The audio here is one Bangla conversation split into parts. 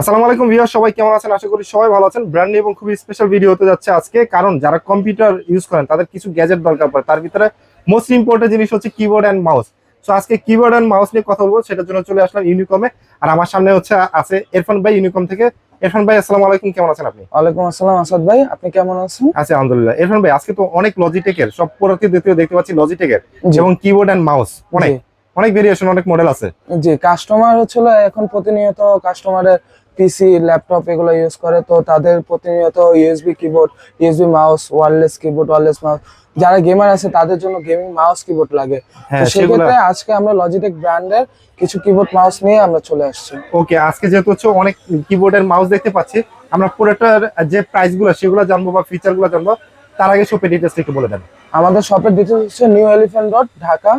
আসসালামু আলাইকুম ভিউয়ার সবাই কেমন আছেন? আশা করি সবাই ভালো আছেন। ব্র্যান্ড নিউ এবং খুবই স্পেশাল ভিডিও হতে যাচ্ছে আজকে। কারণ যারা কম্পিউটার ইউজ করেন তাদের কিছু গ্যাজেট দরকার পড়ে। তার ভিতরে মোস্ট ইম্পর্টেন্ট জিনিস হচ্ছে কিবোর্ড অ্যান্ড মাউস তো আজকে কিবোর্ড অ্যান্ড মাউস নিয়ে কথা বলব সেটার জন্য চলে আসলাম ইউনিকমে আর আমার সামনে হচ্ছে আছে ইরফান ভাই ইউনিকম থেকে। ইরফান ভাই আসসালামু আলাইকুম কেমন আছেন আপনি? ওয়ালাইকুম আসসালাম আসাদ ভাই আপনি কেমন আছেন? আছি আলহামদুলিল্লাহ। ইরফান ভাই আজকে তো অনেক লজিটেকের সব প্রোডাক্টই দেখতে দেখতে পাচ্ছি লজিটেকের এবং কিবোর্ড অ্যান্ড মাউস অনেক। অনেক ভেরিয়েশন অনেক মডেল আছে। জি কাস্টমার হচ্ছিল এখন প্রতিনিয়ত কাস্টমারের পিসি ল্যাপটপ এগুলো ইউজ করে তো তাদের প্রতিনিয়ত USB keyboard USB mouse wireless keyboard wireless mouse যারা গেমার আছে তাদের জন্য গেমিং মাউস কিবোর্ড লাগে। তো হ্যাঁ সেক্ষেত্রে আজকে আমরা লজিটেক ব্র্যান্ডের কিছু কিবোর্ড মাউস নিয়ে আমরা চলে আসছি। ওকে আজকে যেহেতু হচ্ছে অনেক কিবোর্ডের মাউস দেখতে পাচ্ছি আমরা পুরোটার যে প্রাইসগুলো সেগুলো জানব বা ফিচারগুলো জানব তার আগে শপের ডিটেলস একটু বলে দেন। আমাদের শপের ডিটেলস হচ্ছে New Elephant Road Dhaka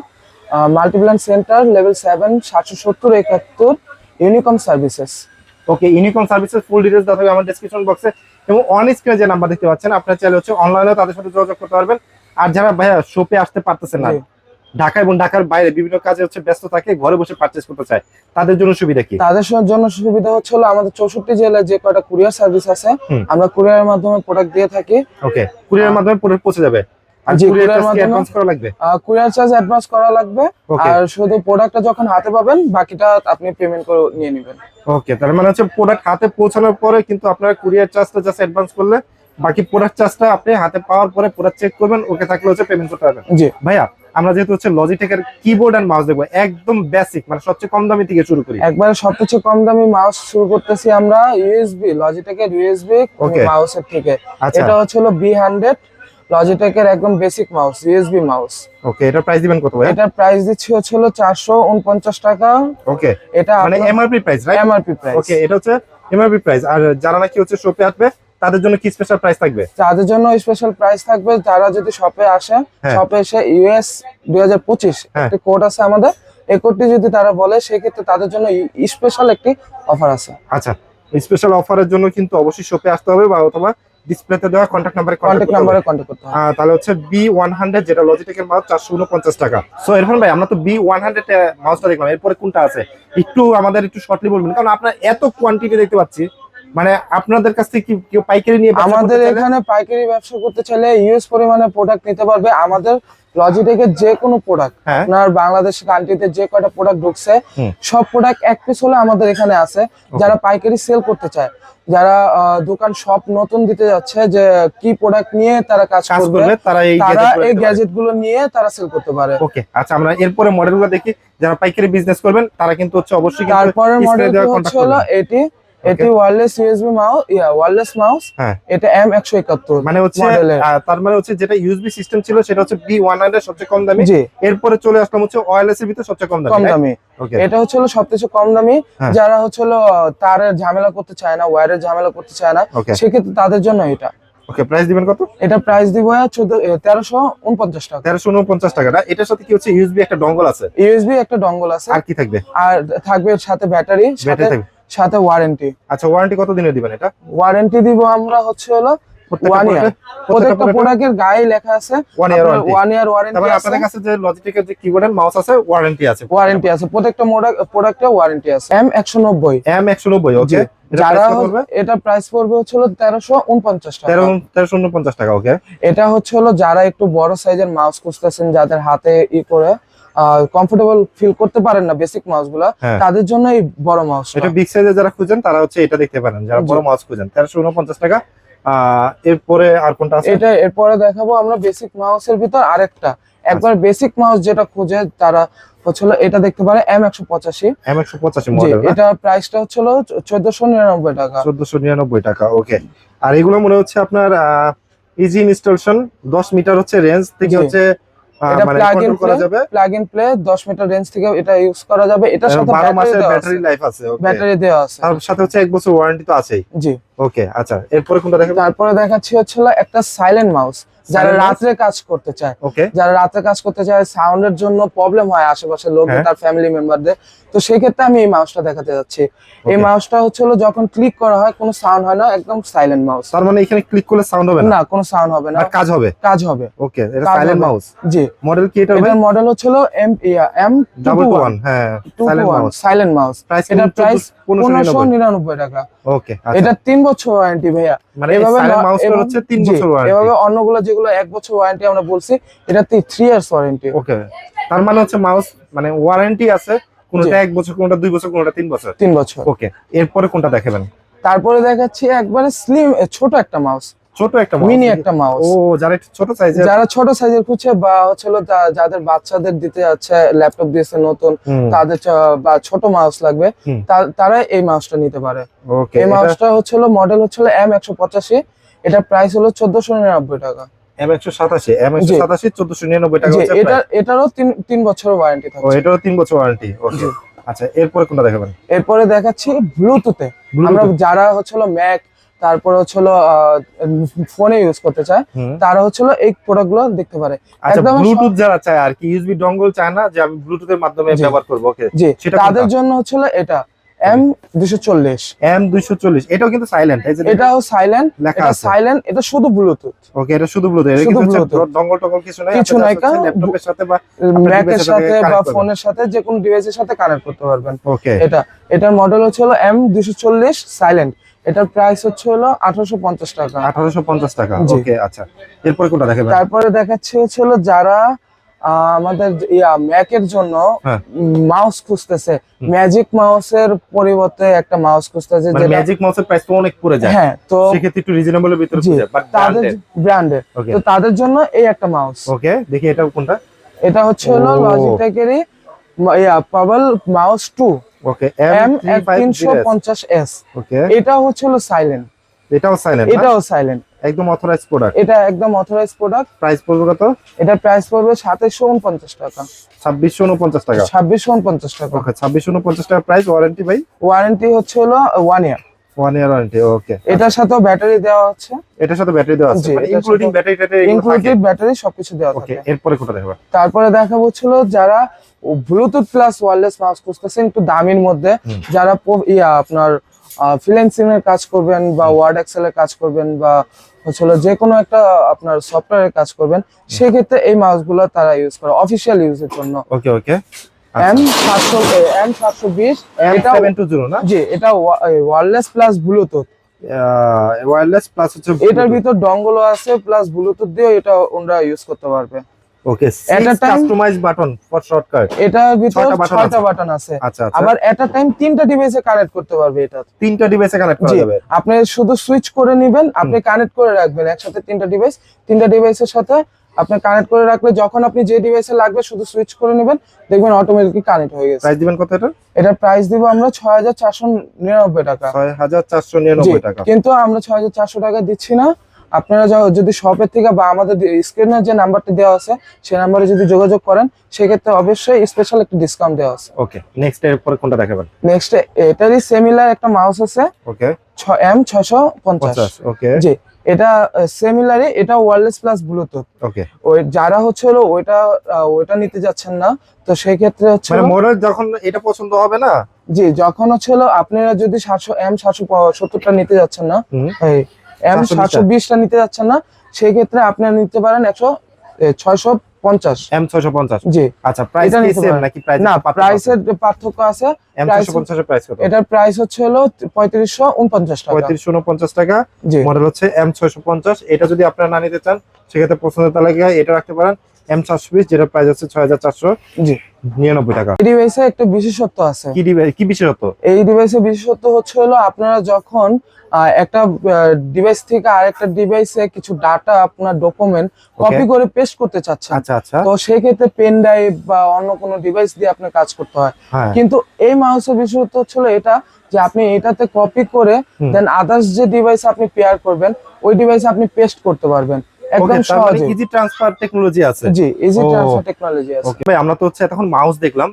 Multiplan Center level seven সাতশো সত্তর একাত্তর Unicom services okay Unicom services full details দেওয়া থাকবে আমার ডেসক্রিপশন বক্সে এবং অন স্ক্রিনে যে নাম্বার দেখতে পাচ্ছেন আপনার চাইলে হচ্ছে অনলাইনেও তাদের সাথে যোগাযোগ করতে পারবেন। আর যারা ভাইয়া শপে আসতে পারতেছেন না। ঢাকা এবং ঢাকার বাইরে বিভিন্ন কাজে হচ্ছে ব্যস্ত থাকে ঘরে বসে পারচেস করতে চায় তাদের জন্য সুবিধা কি? তাদের জন্য সুবিধা হচ্ছে হলো আমাদের চৌষট্টি জেলায় যে কয়টা কুরিয়ার সার্ভিস আছে আমরা কুরিয়ারের মাধ্যমে প্রোডাক্ট দিয়ে থাকি। ওকে কুরিয়ারের মাধ্যমে প্রোডাক্ট পৌঁছে যাবে। জি, কুরিয়ার অ্যাডভান্স করা লাগবে? কুরিয়ার চার্জ অ্যাডভান্স করা লাগবে। আর শুধু প্রোডাক্টটা যখন হাতে পাবেন বাকিটা আপনি পেমেন্ট করে নিয়ে নেবেন। ওকে তার মানে হচ্ছে প্রোডাক্ট হাতে পৌঁছানোর পরে কিন্তু আপনারা কুরিয়ার চার্জটা জাস্ট অ্যাডভান্স করলে বাকি প্রোডাক্ট চার্জটা আপনি হাতে পাওয়ার পরে প্রোডাক্ট চেক করবেন ওকে থাকলে হচ্ছে পেমেন্ট করতে পারবেন। জি। ভাইয়া আমরা যেহেতু হচ্ছে লজিটেকের কিবোর্ড এন্ড মাউস দেখব একদম বেসিক মানে সবচেয়ে কম দামি থেকে শুরু করি। একবারে সবচেয়ে কম দামি মাউস শুরু করতেছি আমরা ইউএসবি লজিটেকের ইউএসবি. মাউসের থেকে। আচ্ছা। এটা হচ্ছে হলো বি হান্ড্রেড লজিটেকের একদম basic mouse USB mouse okay এটার প্রাইস দিবেন কত ভাই? এটার প্রাইস দিচ্ছি হচ্ছে হলো চারশো উনপঞ্চাশ টাকা। ওকে এটা মানে MRP price right MRP price okay এটা হচ্ছে এমআরপি প্রাইস আর যারা নাকি হচ্ছে শপে আসবে তাদের জন্য কি স্পেশাল প্রাইস থাকবে? তাদের জন্য স্পেশাল প্রাইস থাকবে যারা যদি শপে আসে হ্যাঁ। শপে এসে ইউএস দুই হাজার পঁচিশ হ্যাঁ। কোড আছে আমাদের এই কোডটি যদি তারা বলে সেক্ষেত্রে তাদের জন্য স্পেশাল একটি অফার আছে। আচ্ছা স্পেশাল অফারের জন্য কিন্তু অবশ্যই শপে আসতে হবে বা অথবা ডিসপ্লেতে দেওয়া কন্ট্যাক্ট নাম্বারে কন্ট্যাক্ট কন্ট্যাক্ট নাম্বারে কন্ট্যাক্ট করতে হবে। তাহলে হচ্ছে বি ওয়ান হান্ড্রেড যেটা লজিটেকের মাউস চারশো উনপঞ্চাশ টাকা। সো এরফান ভাই আমরা তো বি ওয়ান হান্ড্রেড মাউসটা দেখলাম এরপরে কোনটা আছে? একটু আমাদের একটু শর্টলি বলবেন কারণ আপনার এত কোয়ান্টিটি দেখতে পাচ্ছি। মানে আপনাদের কাছ থেকে কি কেউ পাইকারি নিয়ে আমাদের এখানে পাইকারি ব্যবসা করতে চাইলে ইউএস পরিমাণে প্রোডাক্ট নিতে পারবে। আমাদের লজিটেকের যে কোনো প্রোডাক্ট আপনার বাংলাদেশ কান্ট্রিতে যে কয়টা প্রোডাক্ট ঢুকছে সব প্রোডাক্ট এক পিস হলে আমাদের এখানে আছে। যারা পাইকারি সেল করতে চায় যারা দোকান সব নতুন দিতে যাচ্ছে যে কি প্রোডাক্ট নিয়ে তারা কাজ করবে তারা এই গ্যাজেটগুলো নিয়ে তারা সেল করতে পারে। ওকে আচ্ছা আমরা এরপরে মডেলগুলো দেখি। যারা পাইকারি বিজনেস করবেন তারা কিন্তু হচ্ছে অবশ্যই মডেলটি দেওয়া হচ্ছে হলো এটি এটি wireless USB mouse yeah wireless mouse হ্যাঁ। এটা এম একশো একাত্তর মানে হচ্ছে তার মানে হচ্ছে যেটা ইউএসবি সিস্টেম ছিল সেটা হচ্ছে বি ওয়ান হান্ড্রেড সবচেয়ে কম দামি। এরপরে চলে আসলাম হচ্ছে ওয়্যারলেস এর ভিতরে সবচেয়ে কম কম দামি। দামি এটা হচ্ছে হলো সবকিছু কম দামি। হ্যাঁ। যারা হচ্ছে হলো তারের ঝামেলা করতে চায় না ওয়্যারের ঝামেলা করতে চায় না সেক্ষেত্রে তাদের জন্য এটা। ওকে প্রাইস দিবেন কত? এটা প্রাইস দিব চোদ্দ তেরোশো উনপঞ্চাশ টাকা। তেরোশো উনপঞ্চাশ টাকাটা এটার সাথে কি হচ্ছে ইউএসবি একটা ডঙ্গল আছে? ইউএসবি একটা ডঙ্গল আছে। আর কি থাকবে? আর থাকবে সাথে ব্যাটারি সাথে ব্যাটারি থাকবে। সাথে ওয়ারেন্টি আচ্ছা ওয়ারেন্টি কত দিনের দিবেন এটা? ওয়ারেন্টি দিব আমরা হচ্ছে হলো প্রত্যেকটা প্রোডাক্টের গায়ে লেখা আছে। One year warranty one year তারপরে আপনাদের কাছে যে লজিটেকের যে কিবোর্ড মাউস আছে ওয়ারেন্টি আছে। ওয়ারেন্টি আছে। প্রত্যেকটা প্রোডাক্টে ওয়ারেন্টি আছে। এম ওকে যারা এটা প্রাইস পড়বে হচ্ছে হলো তেরোশো উনপঞ্চাশ টাকা। তেরো তেরোশো উনপঞ্চাশ টাকা ওকে এটা হচ্ছে হলো যারা একটু বড় সাইজের মাউস খুঁজতেছেন যাদের হাতে ই করে কমফোর্টেবল ফিল করতে পারেন না বেসিক মাউসগুলা হ্যাঁ। তাদের জন্য এই বড় মাউস এটা বিগ সাইজে যারা খুঁজেন তারা হচ্ছে এটা দেখতে পারেন। যারা বড় মাউস খুঁজেন তেরোশো উনপঞ্চাশ টাকা। এরপরে আর কোনটা আছে? এটা এরপরে দেখাবো আমরা বেসিক মাউসের ভিতর আরেকটা। একবার আচ্ছা। বেসিক মাউস যেটা খুঁজে তারা হচ্ছে এটা দেখতে পারে এম একশো পঁচাশি। এম একশো পঁচাশি এটা প্রাইসটা হচ্ছে চোদ্দশো নিরানব্বই টাকা। চোদ্দশো নিরানব্বই টাকা ওকে আর এগুলো মনে হচ্ছে আপনার ইজি ইনস্টলেশন দশ মিটার হচ্ছে রেঞ্জ থেকে হচ্ছে এটা প্লাগ ইন করা যাবে। প্লাগ ইন প্লে দশ মিটার রেঞ্জ থেকে এটা ইউজ করা যাবে। এটা সাথে বারো মাসের ব্যাটারি লাইফ আছে। ব্যাটারি দেওয়া আছে। তার সাথে হচ্ছে এক বছর ওয়ারেন্টি তো আছেই। জি। ওকে আচ্ছা এরপরে কোনটা দেখাবো? তারপরে দেখাচ্ছি হচ্ছে একটা সাইলেন্ট মাউস যারা? রাত্রে কাজ করতে চায়। যারা রাতে কাজ করতে চায় সাউন্ডের জন্য প্রবলেম হয় আশেপাশের লোক হ্যাঁ। তার ফ্যামিলি মেম্বারদের তো সেই ক্ষেত্রে আমি এই মাউসটা দেখাতে যাচ্ছি। এই মাউসটা হচ্ছে যখন ক্লিক করা হয় কোনো সাউন্ড হয় না একদম সাইলেন্ট মাউস তার মানে এখানে ক্লিক করলে সাউন্ড হবে না? কোনো সাউন্ড হবে না। কাজ হবে? কাজ হবে। ওকে এটা সাইলেন্ট মাউস জি। মডেল কি এটা এটার মডেল হচ্ছে হলো এম এম ডাবল ওয়ান হ্যাঁ silent mouse silent mouse price এটার প্রাইস পনেরোশো পনেরোশো নিরানব্বই টাকা। ওকে এটা তিন বছর ওয়ারেন্টি ভাইয়া। মানে এভাবে সাইলেন্ট না- হচ্ছে তিন জি, বছর ওয়ারেন্টি এভাবে অন্যগুলো যেগুলো এক বছর ওয়ারেন্টি আমরা বলছি এটা থ্রি ইয়ার্স ওয়ারেন্টি ওকে তার মানে হচ্ছে মাউস মানে ওয়ারেন্টি আছে কোনটা এক বছর কোনটা দুই বছর কোনটা তিন বছর? তিন বছর। ওকে এরপরে কোনটা দেখাবেন? তারপরে দেখাচ্ছি একবারে স্লিম ছোট একটা মাউস ছোট একটা মিনি একটা মাউস ও যারা ছোট সাইজের যারা ছোট সাইজের খুঁজছে বা হচ্ছে যাদের বাচ্চাদের দিতে যাচ্ছে ল্যাপটপ দিয়েছে নতুন তাদের বা ছোট মাউস লাগবে। তারা এই মাউসটা নিতে পারে। এই মাউসটা হচ্ছে মডেল হচ্ছে এম একশো পঁচাশি এটার প্রাইস হলো চোদ্দশো নিরানব্বই টাকা। এম একশো সাতাশি এম একশো সাতাশি চোদ্দশো নিরানব্বই টাকা এটা এটারও তিন তিন বছরের ওয়ারেন্টি ও এটারও তিন বছর ওয়ারেন্টি ওকে জি। আচ্ছা এরপরে কোনটা দেখাবেন? এরপরে দেখাচ্ছি ব্লুটুথে। আমরা যারা হচ্ছে ম্যাক তারপরে হচ্ছে হলো ফোনে ইউজ করতে চায়। তারা হচ্ছে এই প্রোডাক্টগুলো দেখতে পারে। আচ্ছা একদম ব্লুটুথ যারা চায় আর কি ইউএসবি ডঙ্গল চায় না যে আমি ব্লুটুথের মাধ্যমে ব্যবহার করব ওকে জি তাদের জন্য হচ্ছে হলো এটা। এম দুশো চল্লিশ। এম দুইশো চল্লিশ। এটাও কিন্তু সাইলেন্ট এই যে এটাও সাইলেন্ট এটা সাইলেন্ট এটা শুধু ব্লুটুথ ওকে এটা শুধু ব্লুটুথ এটা কিন্তু ডঙ্গল টঙ্গল কিছু নাই কিছু নাই, ল্যাপটপের সাথে বা ম্যাকের সাথে বা ফোনের সাথে যে কোনো ডিভাইসের সাথে কানেক্ট করতে পারবেন। ওকে এটা এটার মডেল হচ্ছে হলো এম দুশো চল্লিশ সাইলেন্ট এটার প্রাইস হচ্ছে হলো আঠারোশো পঞ্চাশ টাকা। আঠারোশো পঞ্চাশ টাকা। ওকে আচ্ছা। এরপরে কোনটা দেখাবেন? তারপরে দেখাচ্ছে হচ্ছে হলো যারা আমাদের ইয়া ম্যাকের জন্য হ্যাঁ। মাউস খুঁজতেছে। ম্যাজিক মাউসের পরিবর্তে একটা মাউস খুঁজতেছে যে যেটা ম্যাজিক মাউসের প্রাইস তো অনেক পড়ে যায়। হ্যাঁ তো সেক্ষেত্রে একটু রিজনেবলের ভিতরে খুঁজে বাট তাদের ব্র্যান্ডের ওকে তো তাদের জন্য এই একটা মাউস। ওকে দেখি এটা কোনটা? এটা হচ্ছে হলো। লজিটেকেরই yeah pebble mouse two okay M M তিনশো পঞ্চাশ এস ওকে এটা হচ্ছে হলো সাইলেন্ট এটাও সাইলেন্ট এটাও সাইলেন্ট একদম অথরাইজ প্রোডাক্ট এটা একদম অথরাইজ প্রোডাক্ট প্রাইস পড়বে কত? এটা প্রাইস পড়বে সাতাইশশো উনপঞ্চাশ টাকা। ছাব্বিশশো উনপঞ্চাশ টাকা। ছাব্বিশশো উনপঞ্চাশ টাকা। ওকে ছাব্বিশশো উনপঞ্চাশ টাকা প্রাইস ওয়ারেন্টি ভাই? ওয়ারেন্টি হচ্ছে হলো one year one year warranty okay এটার সাথেও ব্যাটারি দেওয়া হচ্ছে। এটার সাথে ব্যাটারি দেওয়া আছে? মানে ইনক্লুডিং ব্যাটারি ট্যাটারি ইনক্লুডেড ব্যাটারি সবকিছু দেওয়া ওকে এরপরে কোনটা দেখবা? তারপরে দেখা হচ্ছিল যারা ব্লুটুথ প্লাস ওয়্যারলেস মাউস খুঁজতেছেন একটু দামির মধ্যে যারা ইয়া আপনার ফ্রিল্যান্সিং এর কাজ করবেন বা ওয়ার্ড এক্সেল এর কাজ করবেন বা হচ্ছে যে কোনো একটা আপনার সফটওয়্যারের কাজ করবেন সেক্ষেত্রে এই মাউসগুলো তারা ইউজ করে অফিসিয়াল ইউজের জন্য। ওকে ওকে এম সাতশো এম সাতশো বিশ এম এটা সেভেন টু জিরো না? জি এটা wireless plus Bluetooth wireless plus হচ্ছে এটার ভিতর ডঙ্গলও আছে প্লাস ব্লুটুথ দিয়ে এটা ওনারা ইউজ করতে পারবে। Okay a customise button for shortcut এটার ভিতর ছয়টা button ছয়টা আছে। বাটন আছে। আচ্ছা আচ্ছা। আবার এট টাইম তিনটা ডিভাইসে কানেক্ট করতে পারবে এটা। তিনটা ডিভাইসে কানেক্ট করা যাবে। আপনি শুধু সুইচ করে নেবেন আপনি কানেক্ট করে রাখবেন একসাথে তিনটা ডিভাইস তিনটা ডিভাইসের সাথে আপনি কানেক্ট করে রাখলে যখন আপনি যে ডিভাইসে লাগবে শুধু সুইচ করে নেবেন দেখবেন অটোমেটিকলি কানেক্ট হয়ে গেছে। প্রাইস দিবেন কত এটা? এটার প্রাইস দিব আমরা ছয় হাজার চারশো নিরানব্বই টাকা। ছয় হাজার চারশো জি, নিরানব্বই টাকা। কিন্তু আমরা ছয় হাজার চারশো টাকা দিচ্ছি না। আপনারা যা- যদি শপের থেকে বা আমাদের স্ক্রিনের যে নাম্বারটা দেওয়া আছে সেই নাম্বারে যদি যোগাযোগ করেন সেক্ষেত্রে অবশ্যই স্পেশাল একটা ডিসকাউন্ট দেওয়া আছে। ওকে নেক্সট এর পরে কোনটা দেখাবেন? নেক্সট এটারই সিমিলার একটা মাউস আছে। ওকে এম ছয়শো পঞ্চাশ। পঞ্চাশ ওকে জি এটা সিমিলারই এটা ওয়্যারলেস প্লাস ব্লুটুথ ওকে ওই যারা হচ্ছে হলো ওইটা ওইটা নিতে যাচ্ছেন না তো সেই ক্ষেত্রে হচ্ছে মানে মডেল যখন এটা পছন্দ হবে না? জি যখন হচ্ছে হলো আপনারা যদি সাতশো এম সাতশো সত্তরটা নিতে যাচ্ছেন না। এম সাতশো বিশটা নিতে যাচ্ছেন না সেই ক্ষেত্রে আপনারা নিতে পারেন একশো ছয়শো পঞ্চাশ। এম ছয়শো পঞ্চাশ? জি। আচ্ছা প্রাইস। নাকি প্রাইস না প্রাইসের পার্থক্য আছে? এম price- ছয়শো পঞ্চাশের প্রাইস কত? এটার প্রাইস হচ্ছে হলো পঁয়ত্রিশশো উনপঞ্চাশ টাকা। পঁয়ত্রিশশো উনপঞ্চাশ টাকা। মডেল হচ্ছে এম ছয়শো পঞ্চাশ। এটা যদি আপনারা না নিতে চান সেক্ষেত্রে পছন্দের তালিকায় এটা রাখতে পারেন। এম চারশো বিশ যেটা প্রাইস হচ্ছে ছয় হাজার চারশো নিরানব্বই টাকা। এই ডিভাইসে একটা বিশেষত্ব আছে। কি ডিভাইস কি বিশেষত্ব? এই ডিভাইসের বিশেষত্ব হচ্ছে হলো আপনারা যখন একটা ডিভাইস থেকে আরেকটা ডিভাইসে কিছু ডাটা আপনার ডকুমেন্ট কপি করে পেস্ট করতে চাচ্ছেন আচ্ছা আচ্ছা। তো সেই ক্ষেত্রে পেন ড্রাইভ বা অন্য কোনো ডিভাইস দিয়ে আপনার কাজ করতে হয়। হ্যাঁ। কিন্তু এই মাউসের বিশেষত্ব হচ্ছিল এটা যে আপনি এটাতে কপি করে দেন আদার্স যে ডিভাইস আপনি পেয়ার করবেন ওই ডিভাইসে আপনি পেস্ট করতে পারবেন। একদম সহজে ইজি ট্রান্সফার টেকনোলজি আছে। জি ইজি ট্রান্সফার টেকনোলজি আছে। ভাই আমরা তো হচ্ছে এখন মাউস দেখলাম।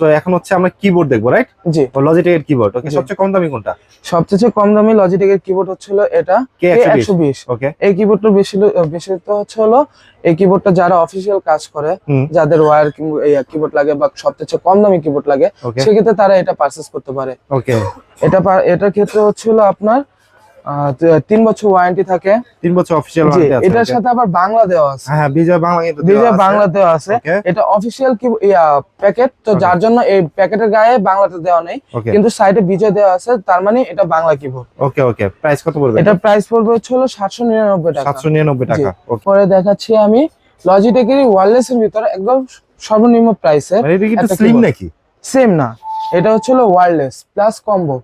তো এখন হচ্ছে আমরা কিবোর্ড দেখব রাইট জি। ও লজিটেকের কিবোর্ড ওকে সবচেয়ে কম দামি কোনটা? সবচেয়ে কম দামি লজিটেকের কিবোর্ড হচ্ছিল এটা কে কে একশো একশো বিশ। ওকে এই কিবোর্ডটা বেশি বেশি তো হচ্ছে হলো এই কিবোর্ডটা যারা অফিসিয়াল কাজ করে। যাদের ওয়্যার কিবোর্ড লাগে বা সবচেয়ে কম দামি কিবোর্ড লাগে সেক্ষেত্রে তারা এটা পারচেস করতে পারে। ওকে এটা এটার ক্ষেত্রে হচ্ছিল আপনার তিন বছর ওয়ারেন্টি থাকে। তিন বছর অফিসিয়াল জি আছে এটার সাথে আবার বাংলা দেওয়া আছে। হ্যাঁ হ্যাঁ, বিজয় বাংলা বিজয় বাংলা দেওয়া আছে। এটা অফিসিয়াল কি প্যাকেট তো যার জন্য এই প্যাকেটের গায়ে বাংলাতে দেওয়া নেই। কিন্তু সাইডে বিজয় দেওয়া আছে তার মানে এটা Bangla keyboard okay okay price কত পড়বে? এটা প্রাইস পড়বে হচ্ছে হলো সাতশো নিরানব্বই টাকা। সাতশো নিরানব্বই টাকা ওকে পরে দেখাচ্ছি আমি লজিটেকের ওয়ারলেস এর ভিতরে একদম সর্বনিম্ন প্রাইসের মানে এটা কি স্লিম নাকি? সেম না। এটা হচ্ছে হলো ওয়ারলেস প্লাস কম্বো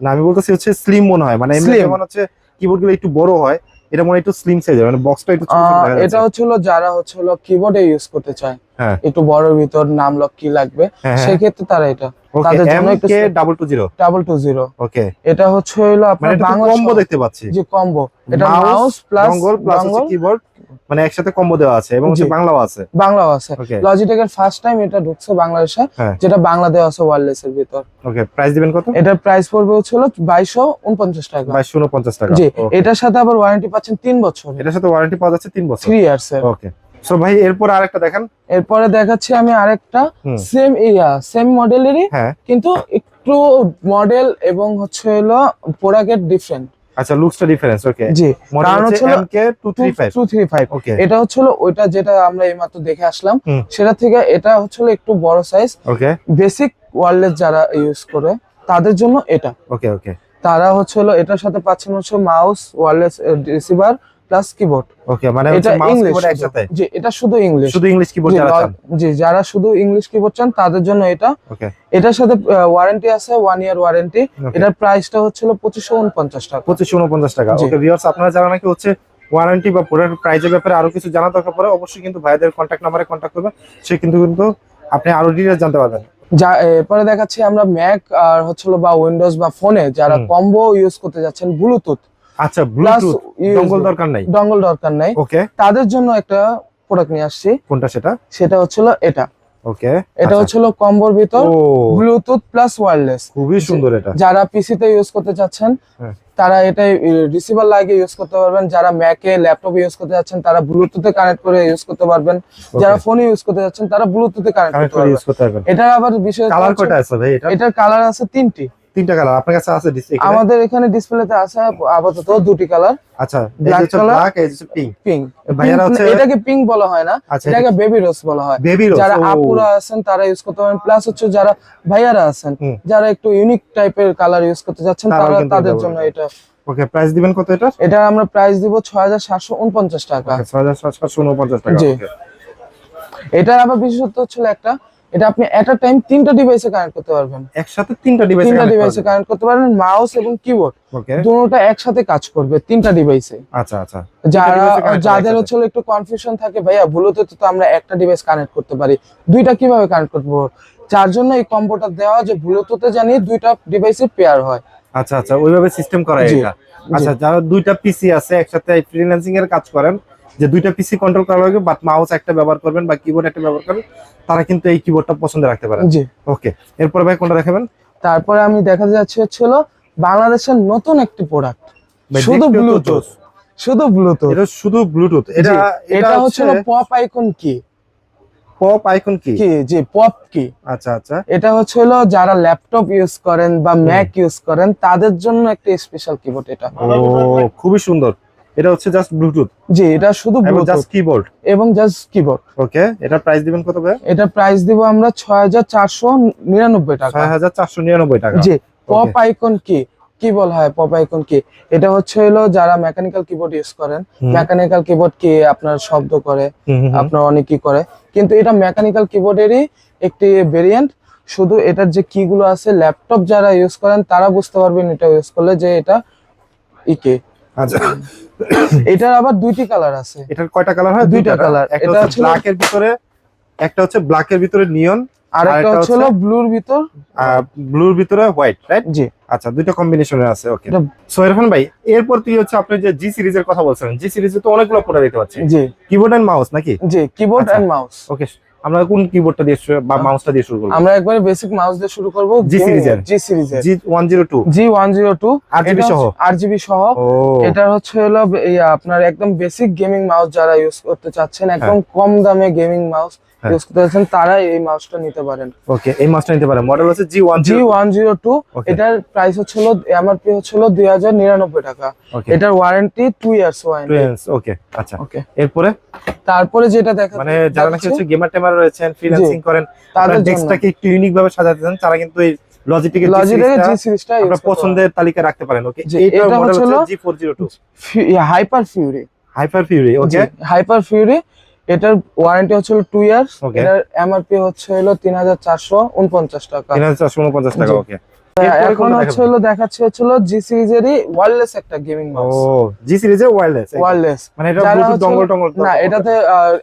না আমি বলতেছি হচ্ছে স্লিম মনে হয় মানে এমনি মনে যেমন হচ্ছে কিবোর্ডগুলো একটু বড় হয় এটা মনে হয় একটু স্লিম সাইজ মানে বক্সটা একটু ছোট দেখা এটা হচ্ছে হলো যারা হচ্ছে হলো কিবোর্ডে ইউজ করতে চায়। হ্যাঁ। একটু বড় ভিতর নাম লক কি লাগবে সেই ক্ষেত্রে সেক্ষেত্রে তারা এটা তাদের জন্য একটু double two zero double two zero okay এটা হচ্ছে হলো মানে আপনার বাংলা কম্বো দেখতে পাচ্ছি। জি কম্বো এটা মাউস প্লাস প্লাস কিবোর্ড মানে একসাথে কম্বো দেওয়া আছে এবং হচ্ছে বাংলাও আছে। বাংলাও আছে। লজিটেকের ফার্স্ট টাইম এটা ঢুকছে বাংলাদেশে হ্যাঁ। যেটা বাংলা দেওয়া আছে ওয়ারলেস এর ভিতর। ওকে প্রাইস দিবেন কত? এটার প্রাইস পড়বে হচ্ছে হলো বাইশশো উনপঞ্চাশ টাকা। বাইশশো উনপঞ্চাশ টাকা। জি এটার সাথে আবার ওয়ারেন্টি পাচ্ছেন তিন বছর এটার সাথে ওয়ারেন্টি পাওয়া যাচ্ছে তিন বছর। থ্রি ইয়ার্স এর। ওকে সো ভাই এরপর আরেকটা দেখেন। এরপরে দেখাচ্ছি আমি আরেকটা। সেম ইয়া সেম মডেলেরই কিন্তু একটু মডেল এবং হচ্ছে হলো প্রোডাক্টের ডিফারেন্ট আচ্ছা লুকসটা ডিফারেন্স ওকে জি কারণ হচ্ছে MK two three five two three five okay এটা হচ্ছে ওইটা যেটা আমরা এইমাত্র দেখে আসলাম। সেটা থেকে এটা হচ্ছে একটু বড় সাইজ ওকে বেসিক ওয়ারলেস যারা ইউজ করে তাদের জন্য এটা। ওকে ওকে তারা হচ্ছে হলো এটার সাথে পাচ্ছেন হচ্ছে mouse wireless receiver plus keyboard okay মানে এটা ইংলিশ একসাথে? জি এটা শুধু ইংলিশ শুধু ইংলিশ কিবোর্ড যারা চান? জি যারা শুধু ইংলিশ কিবোর্ড চান তাদের জন্য এটা। ওকে এটার সাথে ওয়ারেন্টি আছে ওয়ান ইয়ার ওয়ারেন্টি এটার প্রাইসটা হচ্ছিল পঁচিশশো উনপঞ্চাশ টাকা। পঁচিশশো উনপঞ্চাশ টাকা। জি। ওকে ভিউয়ার্স আপনারা যারা নাকি হচ্ছে ওয়ারেন্টি বা প্রোডাক্ট প্রাইজের ব্যাপারে আরও কিছু জানা দরকার পড়ে অবশ্যই কিন্তু ভাইদের কন্ট্যাক্ট নাম্বারে কন্ট্যাক্ট করবেন। সে কিন্তু কিন্তু আপনি আরও ডিটেলস জানতে পারবেন। যা এরপরে দেখাচ্ছি আমরা ম্যাক আর হচ্ছিল বা উইন্ডোজ বা ফোনে যারা কম্বো ইউজ করতে যাচ্ছেন ব্লুটুথ আচ্ছা ব্লুটুথ ডঙ্গল দরকার নাই? ডঙ্গল দরকার নাই। ওকে তাদের জন্য একটা প্রোডাক্ট নিয়ে আসছি। কোনটা সেটা? সেটা হচ্ছিল এটা। ওকে এটা হচ্ছিল কম্বোর ভিতর আচ্ছা। ব্লুটুথ প্লাস ওয়্যারলেস খুবই সুন্দর এটা। যারা পিসিতে ইউজ করতে চাচ্ছেন হ্যাঁ। তারা এটা রিসিভার লাগিয়ে ইউজ করতে পারবেন। যারা ম্যাকে ল্যাপটপে ইউজ করতে যাচ্ছেন তারা ব্লুটুথে কানেক্ট করে ইউজ করতে পারবেন। যারা ফোনে ইউজ করতে যাচ্ছেন তারা ব্লুটুথে কানেক্ট করে ইউজ করতে পারবেন। এটার আবার বিষয় কালার কয়টা আছে ভাই? এটা এটার কালার আছে তিনটি। তিনটা কালার আপনার কাছে আছে ডিসপ্লে আমাদের এখানে ডিসপ্লেতে আছে আপাতত দুটি কালার আচ্ছা Black হচ্ছে ব্ল্যাক এই হচ্ছে পিঙ্ক পিঙ্ক ভাইয়ারা হচ্ছে- এটাকে পিঙ্ক বলা হয় না আচ্ছা এটাকে বেবি রোজ বলা হয়। বেবি রোজ যারা আপুরা আছেন তারা ইউজ করতে পারেন। প্লাস হচ্ছে যারা ভাইয়ারা আছেন যারা একটু ইউনিক টাইপের কালার ইউজ করতে যাচ্ছেন তারা তাদের জন্য এটা ওকে প্রাইস দিবেন কত এটা এটা আমরা প্রাইস দিব ছয় হাজার সাতশো উনপঞ্চাশ টাকা। ছয় হাজার সাতশো উনপঞ্চাশ টাকা জি। okay. এটার আবার বিশেষত্ব হচ্ছিল একটা এটা আপনি এট আ টাইম তিনটা ডিভাইসে কানেক্ট করতে পারবেন। একসাথে তিনটা ডিভাইস তিনটা ডিভাইসে কানেক্ট করতে পারবেন মাউস এবং কিবোর্ড ওকে দুটোটা একসাথে কাজ করবে তিনটা ডিভাইসে আচ্ছা আচ্ছা। যারা যাদের হচ্ছে একটু কনফিউশন থাকে ভাইয়া ব্লুটুথ তো আমরা একটা ডিভাইস কানেক্ট করতে পারি। দুইটা কীভাবে কানেক্ট করব? যার জন্য এই কম্বোটা দেওয়া যে ব্লুটুথে জানি দুইটা ডিভাইসের পেয়ার হয়। আচ্ছা আচ্ছা ওইভাবে সিস্টেম করা এটা। আচ্ছা যারা দুইটা পিসি আছে একসাথে ফ্রিল্যান্সিং এর কাজ করেন যে দুইটা পিসি কন্ট্রোল করা লাগবে বাট মাউস একটা ব্যবহার করবেন বা কিবোর্ড একটা ব্যবহার করবেন তারা কিন্তু এই কিবোর্ডটা পছন্দ রাখতে পারেন। জি। ওকে এরপর ভাই কোনটা দেখাবেন? তারপরে আমি দেখা যাচ্ছে হচ্ছিল বাংলাদেশের নতুন একটি প্রোডাক্ট শুধু ব্লুটুথ শুধু ব্লুটুথ এটা শুধু ব্লুটুথ এটা এটা হচ্ছে pop icon key pop icon key কি জি পপ কি আচ্ছা আচ্ছা। এটা হচ্ছে হলো যারা ল্যাপটপ ইউজ করেন বা ম্যাক ইউজ করেন তাদের জন্য একটা স্পেশাল কিবোর্ড এটা। ও খুবই সুন্দর। এটা হচ্ছে জাস্ট ব্লুটুথ জি এটা শুধু ব্লুটুথ জাস্ট কিবোর্ড এবং জাস্ট কিবোর্ড ওকে এটা প্রাইস দিবেন কত ভাই এটা প্রাইস দিব আমরা ছয় হাজার চারশো নিরানব্বই টাকা। ছয় হাজার চারশো নিরানব্বই টাকা। জি পপ আইকন কি কি বলা হয় পপ আইকন কি এটা হচ্ছে হলো যারা মেকানিক্যাল কিবোর্ড ইউজ করেন। মেকানিক্যাল কিবোর্ড কি আপনার শব্দ করে। আপনার অনেক কি করে। কিন্তু এটা মেকানিক্যাল কিবোর্ডেরই একটি ভেরিয়েন্ট শুধু এটার যে কি গুলো আছে ল্যাপটপ যারা ইউজ করেন তারা বুঝতে পারবেন এটা ইউজ করলে যে এটা ইকে আচ্ছা। এটার আবার দুইটি কালার আছে। এটার কয়টা কালার হয়? দুইটা colour। একটা হচ্ছে ব্ল্যাক এর ভিতরে একটা হচ্ছে ব্ল্যাক এর ভিতরে নিয়ন আর একটা হচ্ছে হলো ব্লুর ভিতর। ব্লুর ভিতরে হোয়াইট রাইট জি। আচ্ছা দুইটা কম্বিনেশনের আছে ওকে সো ইরফান ভাই এরপর তুই হচ্ছে আপনি যে জি সিরিজের কথা বলছেন জি সিরিজে তো অনেকগুলো প্রোডাক্ট দেখতে পাচ্ছি। জি। কিবোর্ড এন্ড মাউস নাকি? জি কিবোর্ড। এন্ড মাউস ওকে আমরা কোন কিবোর্ডটা দিয়ে শুরু- বা মাউসটা দিয়ে শুরু করব? আমরা একবারে বেসিক মাউস দিয়ে শুরু করব জি series-এর? জি সিরিজের G one zero two G one zero two RGB সহ? আরজিবি সহ। এটা হচ্ছে হলো আপনার একদম বেসিক গেমিং মাউস যারা ইউজ করতে চাচ্ছেন হ্যাঁ। একদম কম দামে গেমিং মাউস ইউজ করতে চাচ্ছেন তারা এই মাউসটা নিতে পারেন। ওকে এই মাউসটা নিতে পারে মডেল হচ্ছে G one G one zero two. এটার প্রাইস হচ্ছে হলো এমআরপি হচ্ছে হলো দুই হাজার নিরানব্বই টাকা। এটার ওয়ারেন্টি টু ইয়ার্স ওকে আচ্ছা। ওকে এরপরে? তারপরে যেটা দেখা মানে যারা নাকি হচ্ছে গেমার টেমার রয়েছেন ফ্রিল্যান্সিং করেন তাদের ডেস্কটাকে একটু ইউনিক ভাবে সাজাতে চান তারা কিন্তু এই লজিটেকের জি সিরিজটা আপনার পছন্দের তালিকা রাখতে পারেন ওকে এটা মডেল হচ্ছে হচ্ছে G four zero two hyper fury hyper fury okay hyper fury এটার ওয়ারেন্টি হচ্ছে হলো টু ইয়ার্স এটার এমআরপি হচ্ছে হলো তিন হাজার চারশো উনপঞ্চাশ টাকা। তিন হাজার চারশো উনপঞ্চাশ টাকা ওকে এখন হচ্ছে হলো দেখাচ্ছে হচ্ছে হলো জি সিরিজেরই ওয়্যারলেস একটা গেমিং ও জি সিরিজে ওয়্যারলেস ওয়্যারলেস মানে এটা ব্লুটুথ ডঙ্গল টঙ্গল না এটাতে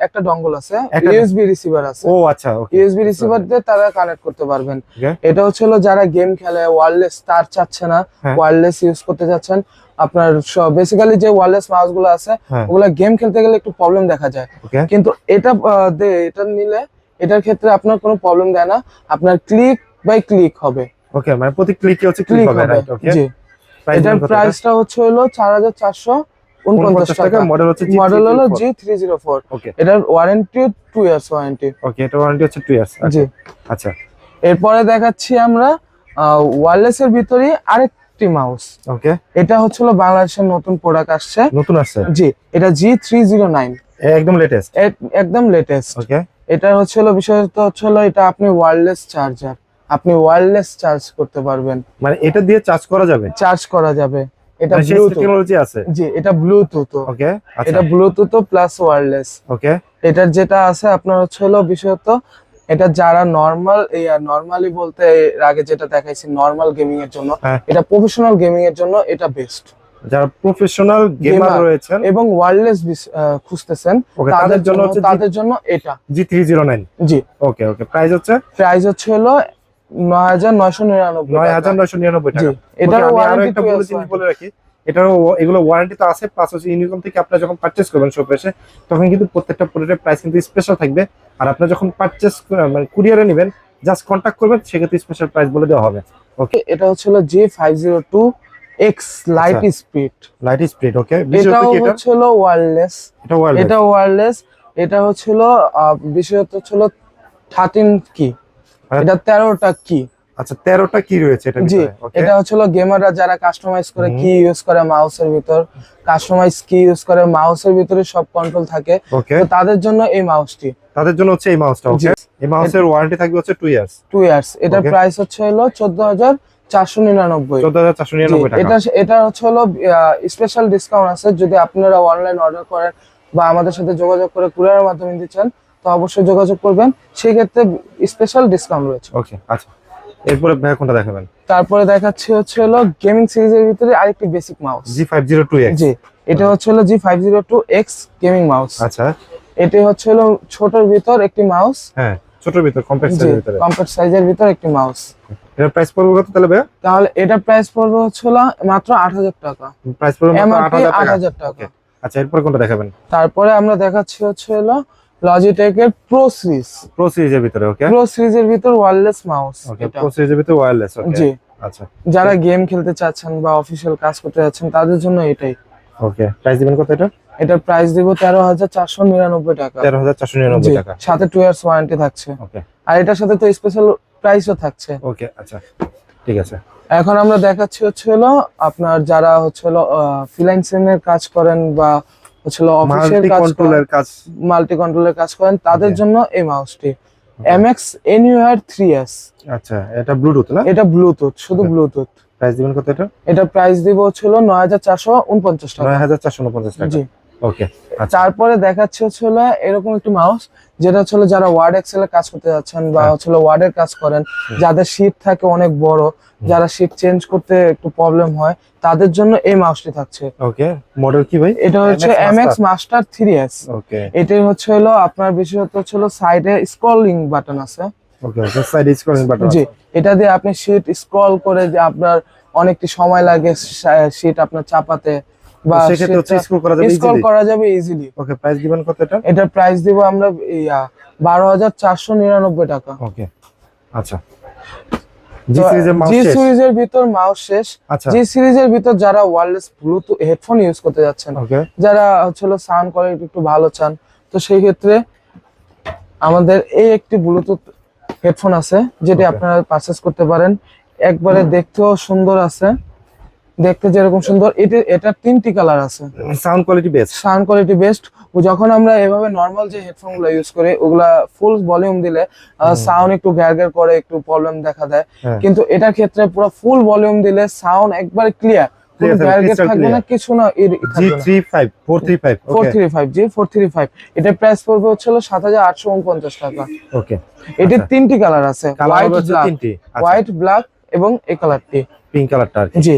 একটা ডঙ্গল আছে ইউএসবি রিসিভার আছে। ও আচ্ছা ওকে ইউএসবি রিসিভার দিয়ে তারা কানেক্ট করতে পারবেন। এটা হচ্ছে হলো যারা গেম খেলে ওয়্যারলেস তার চাচ্ছে না হ্যাঁ। ওয়্যারলেস ইউজ করতে চাচ্ছেন। আপনার বেসিক্যালি যে ওয়্যারলেস মাউসগুলো আছে হ্যাঁ। ওগুলা গেম খেলতে গেলে একটু প্রবলেম দেখা যায়। কিন্তু এটা এটা নিলে এটার ক্ষেত্রে আপনার কোনো প্রবলেম দেয় না। আপনার ক্লিক বাই ক্লিক হবে। ওকে মানে প্রতি ক্লিকে হচ্ছে ক্লিক হবে রাইট ওকে জি। এটার প্রাইসটা হচ্ছে হলো চার হাজার চারশো উনপঞ্চাশ টাকা মডেল হচ্ছে জি মডেল হলো G three zero four okay এটার warranty two years warranty okay এটা ওয়ারেন্টি হচ্ছে 2 ইয়ার্স জি। আচ্ছা। এরপরে দেখাচ্ছি আমরা ওয়ারলেস এর ভিতরে আরেকটি মাউস ওকে এটা হচ্ছিল বাংলাদেশের নতুন প্রোডাক্ট আসছে। নতুন আসছে? জি এটা জি থ্রি জিরো নাইন একদম লেটেস্ট একদম লেটেস্ট ওকে এটা হচ্ছিল বিষয়ত হলো এটা আপনি ওয়্যারলেস চার্জার আপনি ওয়্যারলেস চার্জ করতে পারবেন। মানে এটা দিয়ে চার্জ করা যাবে? চার্জ করা যাবে। এটা মানে ব্লুটুথ টেকনোলজি আছে? জি এটা ব্লুটুথ ওকে আচ্ছা। এটা ব্লুটুথ প্লাস ওয়্যারলেস ওকে এটার যেটা আছে আপনার হচ্ছে হলো বিশেষত এটা যারা নর্মাল নর্মালি বলতে এর আগে যেটা দেখাইছি নর্মাল গেমিং এর জন্য। এটা প্রফেশনাল গেমিং এর জন্য এটা বেস্ট যারা প্রফেশনাল গেমার রয়েছেন। এবং ওয়্যারলেস খুঁজতেছেন তাদের জন্য হচ্ছে তাদের জন্য এটা। জি থ্রি জিরো নাইন জি। ওকে ওকে প্রাইস হচ্ছে? প্রাইস হচ্ছে হলো নয় হাজার নয়শো নিরানব্বই নয় হাজার নয়শো নিরানব্বই জি টাকা। এটার আমি একটা বলে জিনিস বলে রাখি এটারও এগুলো ওয়ারেন্টি তো আছে প্লাস হচ্ছে ইউনিকম থেকে আপনারা যখন পারচেস করবেন শপে এসে তখন কিন্তু প্রত্যেকটা প্রোডাক্টের প্রাইস কিন্তু স্পেশাল থাকবে। আর আপনারা যখন পারচেস মানে কুরিয়ারে নেবেন জাস্ট কন্ট্যাক্ট করবেন সেক্ষেত্রে স্পেশাল প্রাইস বলে দেওয়া হবে। এটা হচ্ছে হলো G five zero two X light আচ্ছা। স্পিড লাইট স্প্রিড ওকে এটা? হচ্ছে হলো ওয়্যারলেস এটা ওয়ারলেস এটা ওয়্যারলেস এটা হচ্ছিল বিষয়ত হচ্ছিল থার্টিন কি এটা তেরোটা কি আচ্ছা 13টা কি রয়েছে এটা জি এটা হচ্ছিল গেমাররা যারা কাস্টমাইজ করে কি ইউজ করে মাউসের ভিতর। কাস্টমাইজ কি ইউজ করে মাউসের ভিতরে সব কন্ট্রোল থাকে। তো তাদের জন্য এই মাউসটি তাদের জন্য হচ্ছে এই মাউসটা ওকে এই মাউসের ওয়ারেন্টি থাকবে হচ্ছে 2 ইয়ার্স টু ইয়ার্স এটার প্রাইস হচ্ছে হলো চোদ্দ হাজার চারশো নিরানব্বই। 14499 টাকা। এটা এটা হচ্ছে হলো স্পেশাল ডিসকাউন্ট আছে। যদি আপনারা অনলাইন অর্ডার করেন বা আমাদের সাথে যোগাযোগ করে কুরিয়ারের মাধ্যমে দিতে চান তো অবশ্যই যোগাযোগ করবেন। সেই ক্ষেত্রে স্পেশাল ডিসকাউন্ট রয়েছে। ওকে আচ্ছা। এরপরে ভাই কোনটা দেখাবেন? তারপরে দেখাচ্ছি হচ্ছে হলো গেমিং সিরিজের ভিতরে আরেকটি বেসিক মাউস G502X জি এটা হচ্ছে হলো G five zero two X gaming mouse আচ্ছা। এটি হচ্ছে হলো ছোটর ভিতর একটি মাউস হ্যাঁ ছোটর ভিতর কম্প্যাক্ট সাইজের ভিতরে। কম্প্যাক্ট সাইজের ভিতর একটি মাউস এটা প্রাইস পড়বে কত তাহলে ভাই তাহলে এটা প্রাইস পড়বে হচ্ছে হলো মাত্র আট হাজার টাকা। প্রাইস পড়বে মাত্র 8000 আট টাকা। হাজার টাকা। আচ্ছা এরপর কোনটা দেখাবেন? তারপরে আমরা দেখাচ্ছি হচ্ছে হলো লজিটেকের প্রো সিরিজ প্রো সিরিজের ভিতরে ওকে প্রো সিরিজের ভিতর ওয়্যারলেস মাউস ওকে প্রো সিরিজের ভিতরে ওয়্যারলেস ওকে জি। আচ্ছা। যারা গেম খেলতে চাচ্ছেন বা অফিসিয়াল কাজ করতে যাচ্ছেন তাদের জন্য এটাই। ওকে প্রাইস দিবেন কত এটা? এটার প্রাইস দিব তেরো হাজার চারশো নিরানব্বই টাকা। 13499 জি, টাকা। সাথে টু ইয়ার্স ওয়ারেন্টি থাকছে। ওকে আর এটার সাথে তো স্পেশাল প্রাইসও থাকছে। ওকে আচ্ছা। ঠিক আছে। এখন আমরা দেখাচ্ছি হচ্ছে হলো আপনার যারা হচ্ছে হলো ফ্রিল্যান্সিং এর কাজ করেন বা হচ্ছে হলো অফিসের কাজ কন্ট্রোলের কাজ। মাল্টি কন্ট্রোলের কাজ করেন তাদের. জন্য এই মাউসটি MX Anywhere থ্রি এস আচ্ছা এটা ব্লুটুথ না? এটা ব্লুটুথ শুধু ব্লুটুথ প্রাইস দিবেন কত এটা? এটা প্রাইস দিব চারশো উনপঞ্চাশ টাকা। 9449 টাকা। জি। ওকে আচ্ছা। তারপরে দেখাচ্ছে হচ্ছে এরকম একটি মাউস যেটা হচ্ছে যারা ওয়ার্ড এক্সেল কাজ করতে যাচ্ছেন বা হ্যাঁ। হচ্ছে ওয়ার্ডের কাজ করেন যাদের শীট থাকে অনেক বড় যারা শীট চেঞ্জ করতে একটু প্রবলেম হয় তাদের জন্য এই মাউসটি থাকছে। ওকে মডেল কি ভাই? এটা হচ্ছে MX M X master three S okay এটাই হচ্ছে হলো আপনার বিশেষত হচ্ছে সাইডে স্ক্রলিং বাটন আছে। Okay okay side scrolling button জি এটা দিয়ে আপনি শীট স্ক্রল করে যে আপনার অনেকটি সময় লাগে শীট আপনার চাপাতে। বা সেক্ষেত্রে হচ্ছে স্ক্রল করা যাবে স্ক্রল করা যাবে ইজিলি ওকে প্রাইস দিবেন কত এটা? এটার প্রাইস দিব আমরা বারো হাজার চারশো নিরানব্বই টাকা। ওকে আচ্ছা। জি সিরিজের মাউস জি সিরিজের ভিতর মাউস শেষ। আচ্ছা। জি সিরিজের ভিতর যারা ওয়্যারলেস ব্লুটুথ হেডফোন ইউজ করতে যাচ্ছেন যারা হচ্ছিল সাউন্ড কোয়ালিটি একটু ভালো চান তো সেই ক্ষেত্রে আমাদের এই একটি ব্লুটুথ হেডফোন আছে যেটি আপনারা পারচেস করতে পারেন। একবারে দেখতেও সুন্দর আছে। দেখতে যেরকম সুন্দর এটি এটার তিনটি কালার আছে। Sound quality best sound quality best যখন আমরা এভাবে নর্মাল যে হেডফোনগুলো ইউজ করি ওগুলা ফুল ভলিউম দিলে সাউন্ড একটু গ্যার গ্যার করে একটু প্রবলেম দেখা দেয়। হ্যাঁ। কিন্তু এটার ক্ষেত্রে পুরো ফুল ভলিউম দিলে সাউন্ড একবারে ক্লিয়ার এটার প্রাইস পড়বে হচ্ছিল সাত হাজার আটশো উনপঞ্চাশ টাকা। ওকে এটির আচ্ছা। তিনটি কালার আছে হোয়াইট হচ্ছে ব্ল্যাক এবং এই কালারটি পিঙ্ক কালারটা জি।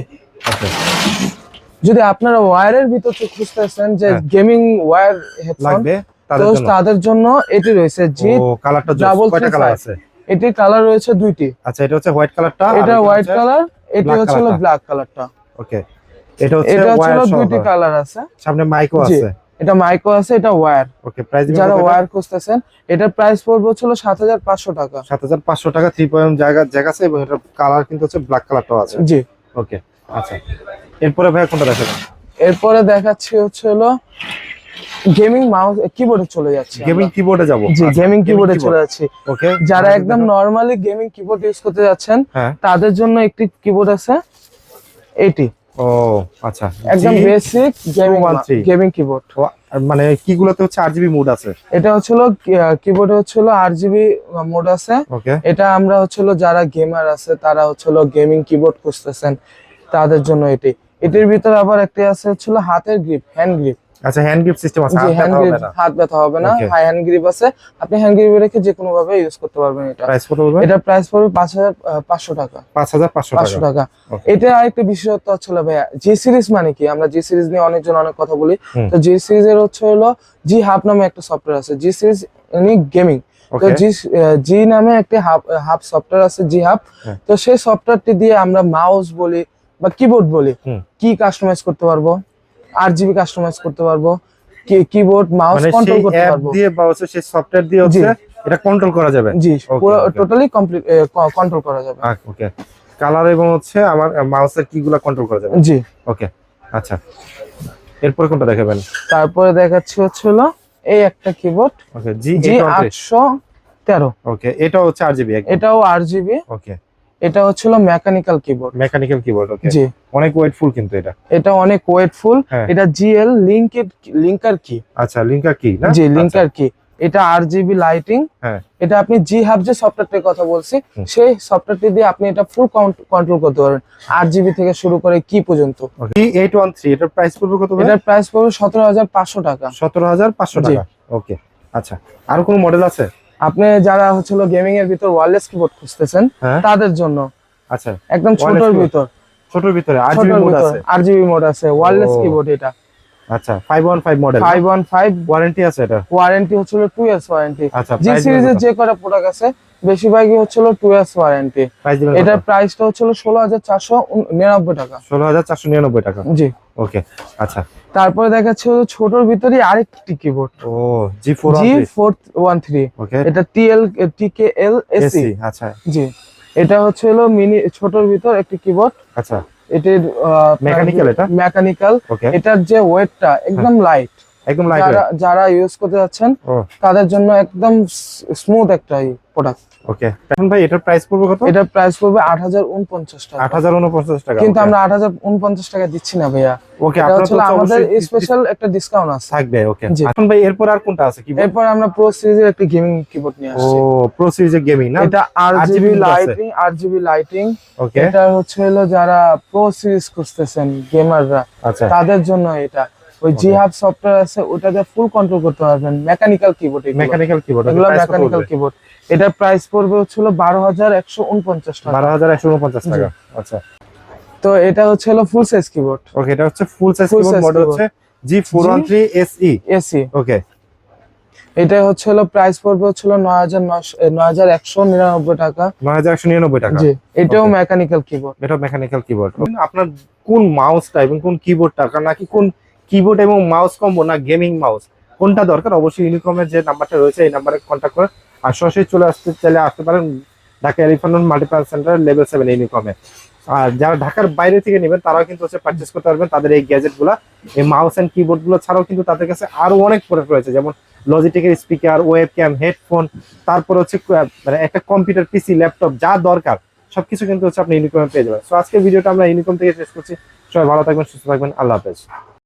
যদি আপনারা ওয়্যারের ভিতর খুঁজতেছেন যে হ্যাঁ। গেমিং ওয়্যার লাগবে তাদের জন্য। এটি রয়েছে জি কালারটা কয়টা কালার আছে? এটির কালার রয়েছে দুইটি। আচ্ছা এটা হচ্ছে হোয়াইট কালারটা এটা হোয়াইট কালার এটি হচ্ছে colourটা। ব্ল্যাক কালারটা। ওকে এটা হচ্ছে এটা হচ্ছে দুইটি কালার আছে। সামনে মাইকও আছে। এটা মাইক্রো আছে এটা ওয়্যার ওকে প্রাইস যারা ওয়্যার খুঁজতেছেন এটার প্রাইস পড়বে হচ্ছিল সাত হাজার পাঁচশো টাকা। 7500 টাকা 3 পয়েন্ট জায়গা জায়গা আছে এবং এটার কালার কিন্তু হচ্ছে ব্ল্যাক কালারটাও আছে। জি। ওকে আচ্ছা। এরপরে ভাই কোনটা দেখাবেন? এরপরে দেখাচ্ছি হচ্ছে হলো গেমিং মাউস কিবোর্ডে চলে যাচ্ছে গেমিং কিবোর্ডে যাব। জি গেমিং কিবোর্ডে চলে যাচ্ছি। ওকে যারা একদম নরমালি গেমিং কিবোর্ড ইউজ করতে যাচ্ছেন হ্যাঁ। তাদের জন্য একটি কিবোর্ড আছে এটি। ও আচ্ছা। একদম বেসিক গেমিং গেমিং কিবোর্ড মানে কিগুলোতে হচ্ছে আরজিবি মোড আছে। এটা হচ্ছিল কিবোর্ডে হচ্ছিল আট জিবি মোড আছে। ওকে এটা আমরা হচ্ছিল যারা গেমার আছে তারা হচ্ছিল গেমিং কিবোর্ড খুঁজতেছেন। তাদের জন্য এটি। এটির ভিতরে আবার একটি আছে হচ্ছিল হাতের গ্রিপ হ্যান্ড গ্রিপ আচ্ছা হ্যান্ড গ্রিপ সিস্টেম আছে হাত হ্যান্ড ব্যথা হবে গ্রিপ না। হাত ব্যথা হবে না হাই হ্যান্ড গ্রিপ আছে। আপনি হ্যান্ড গ্রিপ রেখে যে কোনো ভাবে ইউজ করতে পারবেন এটা। প্রাইস কত বলবেন এটা প্রাইস পড়বে পাঁচ হাজার পাঁচশো টাকা। 5500 পাঁচশো টাকা। এটা আরেকটা বিশেষত্ব হলো ভাইয়া জি সিরিজ মানে কি? আমরা জি সিরিজ নিয়ে অনেকজন অনেক কথা বলি। তো জি সিরিজের হচ্ছে হলো জি হাব নামে একটা সফটওয়্যার আছে। জি সিরিজ গেমিং তো জি জি নামে একটি হাব হাব সফটওয়্যার আছে জি হাব হ্যাঁ। তো সেই সফটওয়্যারটি দিয়ে আমরা মাউস বলি বা কিবোর্ড বলি। কি কাস্টমাইজ করতে পারব? আট জিবি কাস্টমাইজ করতে পারব কিবোর্ড মাউস কন্ট্রোল করতে পারব। দিয়ে বা হচ্ছে সেই সফটওয়্যার দিয়ে হচ্ছে এটা কন্ট্রোল করা যাবে? জি পুরো টোটালি কমপ্লিট কন্ট্রোল করা যাবে। ওকে কালার এবং হচ্ছে আমার মাউসের কিগুলা কন্ট্রোল করা যাবে? জি। ওকে আচ্ছা। এরপর কোনটা দেখাবেন? তারপরে দেখাচ্ছি হচ্ছে হলো এই একটা কিবোর্ড ওকে জি জি আটশো তেরো। ওকে এটা হচ্ছে আরজিবি এটাও আট জিবি ওকে এটা হচ্ছিল mechanical keyboard mechanical keyboard okay জি। অনেক ওয়েটফুল কিন্তু এটা। এটা অনেক ওয়েটফুল হ্যাঁ। এটা জিএল লিঙ্কেড লিংকার কি আচ্ছা লিঙ্কার কি না? জি লিংকার কি এটা আর জিবি লাইটিং হ্যাঁ। এটা আপনি জি হাব যে সফটওয়্যারটির কথা বলছি সেই সফটওয়্যারটি দিয়ে আপনি এটা ফুল কন্ট্রোল করতে পারেন আট জিবি থেকে শুরু করে কি পর্যন্ত। এইট ওয়ান থ্রি এটার প্রাইস পড়বে কত এটার প্রাইস পড়বে সতেরো হাজার পাঁচশো টাকা। সতেরো হাজার পাঁচশো। টাকা। ওকে আচ্ছা আর কোন মডেল আছে? আপনি যারা হচ্ছিল গেমিং এর ভিতর ওয়্যারলেস কিবোর্ড খুঁজতেছেন হ্যাঁ। তাদের জন্য। আচ্ছা একদম ছোটর ভিতর। ছোটর ভিতরে আট ছোটর জিবি মোড আছে। আর জিবি মোড আছে ওয়্যারলেস ও। কিবোর্ড এটা। আচ্ছা five one five model five one five warranty আছে এটা? ওয়ারেন্টি হচ্ছিল টু ইয়ার্স ওয়ারেন্টি আচ্ছা জি সিরিজের যে কটা প্রোডাক্ট আছে বেশিরভাগই হচ্ছিল টু ইয়ার্স ওয়ারেন্টি এটার প্রাইসটা হচ্ছিল ষোলো হাজার চারশো নিরানব্বই টাকা। ষোলো হাজার চারশো নিরানব্বই টাকা। জি। ওকে আচ্ছা। তারপরে দেখাচ্ছে হলো ছোটর ভিতরে আরেকটি কিবোর্ড ও G four G four one three okay এটা টিএল টিকে এল এসি সি আচ্ছা। জি। এটা হচ্ছে হলো মিনি ছোটর ভিতর একটি কিবোর্ড আচ্ছা। এটির মেকানিক্যাল এটা? মেকানিক্যাল ওকে এটার যে ওয়েটটা একদম লাইট একদম যারা যারা ইউজ করতে যাচ্ছেন তাদের জন্য একদম স্মুথ একটা প্রোডাক্ট ওকে এখন ভাই এটার প্রাইস পড়বে কত? এটার প্রাইস পড়বে আট হাজার উনপঞ্চাশ টাকা। আট হাজার উনপঞ্চাশ টাকা কিন্তু আমরা আট হাজার উনপঞ্চাশ টাকা দিচ্ছি না ভাইয়া। ওকে আপনার তো আমাদের স্পেশাল একটা ডিসকাউন্ট আছে। থাকবে ওকে এখন ভাই এরপর আর কোনটা আছে কি এরপর আমরা প্রো সিরিজের একটা গেমিং কিবোর্ড নিয়ে ও আসছি প্রো সিরিজের গেমিং না? এটা আর RGB জিবি লাইটিং আর জিবি লাইটিং ওকে এটা হচ্ছে হলো যারা প্রো সিরিজ খুঁজতেছেন গেমাররা আচ্ছা। তাদের জন্য এটা। ওই জি হাব সফটওয়্যার আছে ওটাতে ফুল কন্ট্রোল করতে পারবেন। মেকানিক্যাল কিবোর্ড মেকানিক্যাল কিবোর্ড এগুলো মেকানিক্যাল কিবোর্ড এটার প্রাইস পড়বে হচ্ছিল বারো হাজার একশো উনপঞ্চাশ টাকা। বারো হাজার একশো উনপঞ্চাশ টাকা। আচ্ছা। তো এটা হচ্ছে হলো ফুল সাইজ কিবোর্ড ওকে এটা হচ্ছে ফুল সাইজ কিবোর্ড মডেল হচ্ছে G four one three S E AC okay এটা হচ্ছে হলো প্রাইস পড়বে হচ্ছে নয় হাজার নয় হাজার একশো নিরানব্বই টাকা। নয় হাজার একশো নিরানব্বই টাকা। জি এটাও মেকানিক্যাল কিবোর্ড এটা মেকানিক্যাল কিবোর্ড আপনার কোন মাউসটা এবং কোন কিবোর্ডটা নাকি কোন কিবোর্ড এবং মাউস কম্বো না গেমিং মাউস কোনটা দরকার? অবশ্যই ইউনিকমের যে নাম্বারটা রয়েছে, এই নাম্বারে কন্ট্যাক্ট করে আর সরাসরি চলে আসতে চাইলে আসতে পারেন Dhaka elephant multiplan centre level seven ইউনিকমে আর যারা ঢাকার বাইরে থেকে নেবেন, তারাও কিন্তু হচ্ছে পারচেস করতে পারবেন তাদের এই গ্যাজেটগুলা। এই মাউস এন্ড কিবোর্ডগুলো ছাড়াও কিন্তু তাদের কাছে আরও অনেক প্রোডাক্ট রয়েছে, যেমন লজিটেকের স্পিকার ওয়েব ক্যাম হেডফোন তারপর হচ্ছে মানে একটা কম্পিউটার পিসি ল্যাপটপ যা দরকার, সবকিছু কিন্তু হচ্ছে আপনি ইউনিকমে পেয়ে যাবেন। সো আজকের ভিডিওটা আমরা ইউনিকম থেকে শেষ করছি। সবাই ভালো থাকবেন, সুস্থ থাকবেন, আল্লাহ হাফেজ।